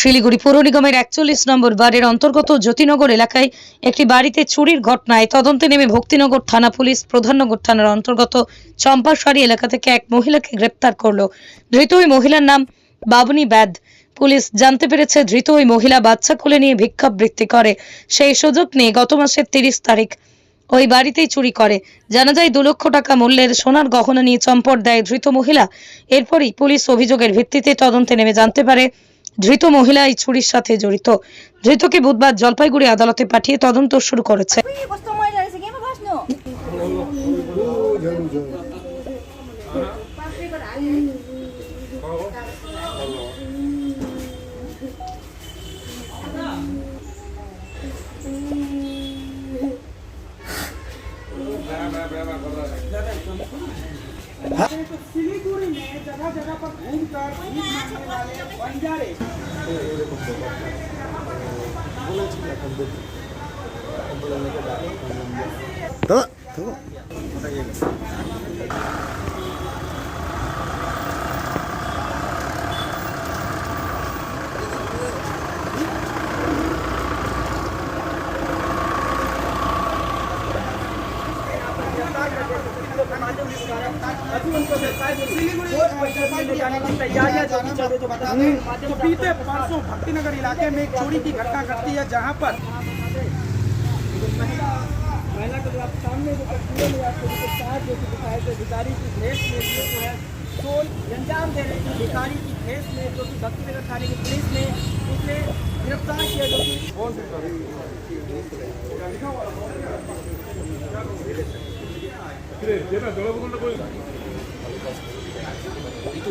শিলিগুড়ি পৌর নিগমের একচল্লিশ নম্বর ওয়ার্ডের অন্তর্গত জ্যোতিনগর এলাকায় একটি বাড়িতে চুরির ঘটনায় তদন্তে নেমে ভক্তিনগর থানা পুলিশ প্রধাননগর থানার অন্তর্গত চম্পাশাড়ি এলাকা থেকে এক মহিলাকে গ্রেপ্তার করল। ধৃত ওই মহিলার নাম বাবনী ব্যাদ পুলিশ জানতে পেরেছে ধৃত ওই মহিলা বাচ্চা কোলে নিয়ে ভিক্ষাবৃত্তি করে। সেই সুযোগ নিয়ে গত মাসের তিরিশ তারিখ ওই বাড়িতেই চুরি করে। জানা যায় দু লক্ষ টাকা মূল্যের সোনার গহনা নিয়ে চম্পট দেয় ধৃত মহিলা। এরপরই পুলিশ অভিযোগের ভিত্তিতে তদন্তে নেমে জানতে পারে ধৃত মহিলা এই চুরির সাথে জড়িত। ধৃতকে বুধবার জলপাইগুড়ি আদালতে পাঠিয়ে তদন্ত শুরু করেছে। हाँ। हाँ। तो सिलीगुड़ी में जगह जगह पर घूम कर भीख मांगने वाले बीते परसों भक्तिनगर इलाके में एक चोरी की घटना घटती है जहाँ पर महिला के आप सामने जो तस्वीरें में आपको जो कि थे भिखारी की भेष में जो है चोर अंजाम दे रहे भिखारी की भेष में जो कि भक्तिनगर थाने की पुलिस ने उसे गिरफ़्तार किया जो कि এই তো